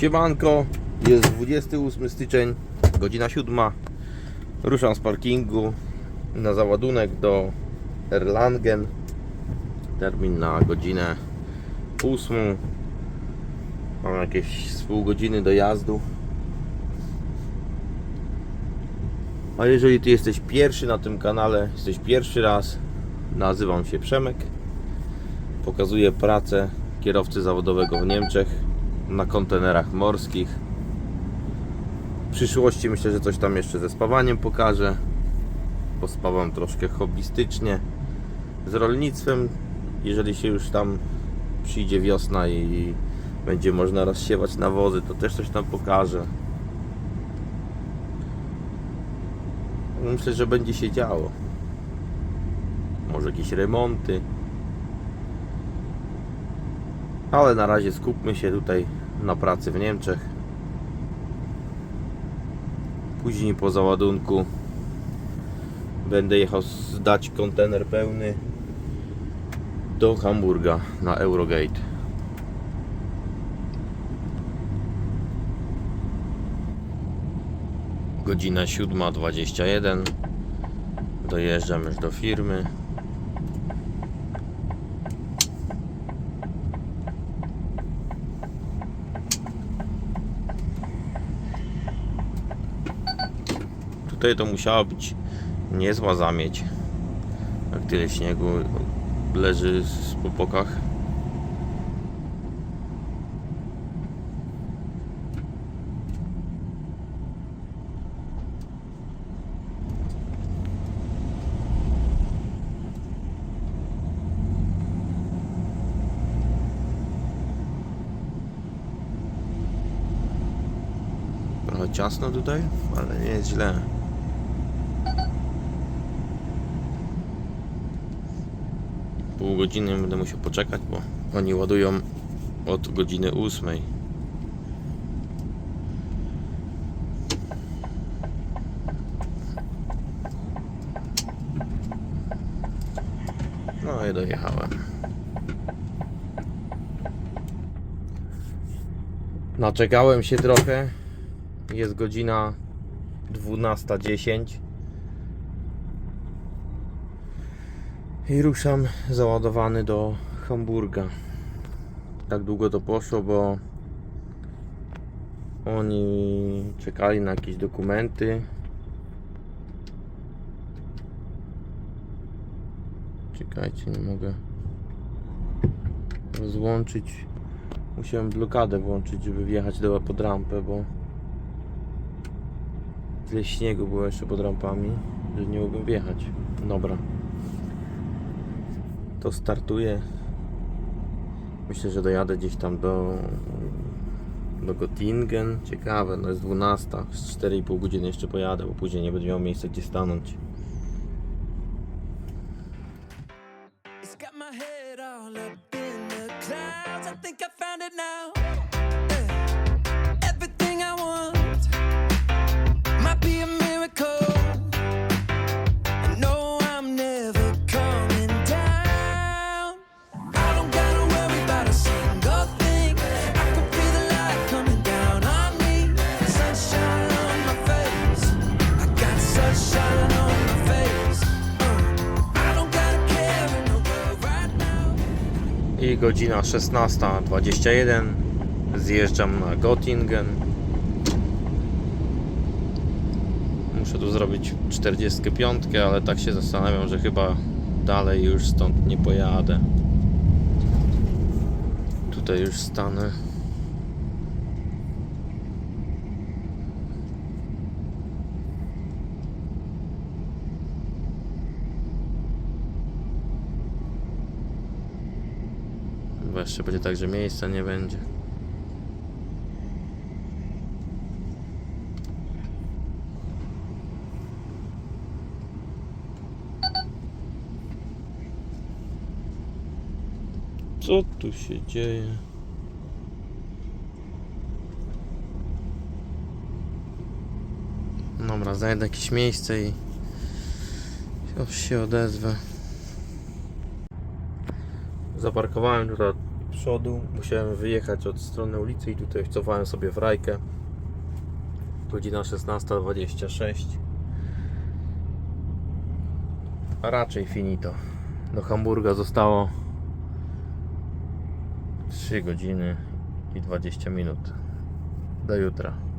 Siemanko, jest 28 styczeń, godzina 7. Ruszam z parkingu na załadunek do Erlangen. Termin na godzinę 8. Mam jakieś pół godziny do jazdu. A jeżeli Ty jesteś pierwszy na tym kanale, jesteś pierwszy raz, nazywam się Przemek. Pokazuję pracę kierowcy zawodowego w Niemczech na kontenerach morskich. W przyszłości myślę, że coś tam jeszcze ze spawaniem pokażę. Pospawam troszkę hobbystycznie. Z rolnictwem, jeżeli się już tam przyjdzie wiosna i będzie można rozsiewać nawozy, to też coś tam pokażę. Myślę, że będzie się działo. Może jakieś remonty. Ale na razie skupmy się tutaj na pracy w Niemczech. Później po załadunku będę jechał zdać kontener pełny do Hamburga na Eurogate. Godzina 7.21. Dojeżdżam już do firmy. Tutaj to musiała być niezła zamieć. Jak tyle śniegu leży z popokach. Trochę ciasno tutaj, ale nie jest źle. Pół godziny będę musiał poczekać, bo oni ładują od godziny 8. No i dojechałem. Naczekałem się trochę. Jest godzina 12.10. I ruszam załadowany do Hamburga. Tak długo to poszło, bo oni czekali na jakieś dokumenty. Czekajcie, nie mogę rozłączyć. Musiałem blokadę włączyć, żeby wjechać do, pod rampę, bo tyle śniegu było jeszcze pod rampami, że nie mogłem wjechać. Dobra. To startuję. Myślę, że dojadę gdzieś tam do do Göttingen. Ciekawe, no jest 12. Z 4,5 godziny jeszcze pojadę, bo później nie będzie miał miejsca gdzie stanąć. It's got my head all up in the clouds. I think I found it now. Godzina 16.21. Zjeżdżam na Göttingen. Muszę tu zrobić 45, ale tak się zastanawiam, że chyba dalej już stąd nie pojadę. Tutaj już stanę. Chyba jeszcze będzie tak, że miejsca nie będzie. Co tu się dzieje? Dobra, znajdę jakieś miejsce i się odezwę. Zaparkowałem tutaj przodu. Musiałem wyjechać od strony ulicy i tutaj cofałem sobie w rajkę. Godzina 16.26. A raczej finito. Do Hamburga zostało 3 godziny i 20 minut. Do jutra.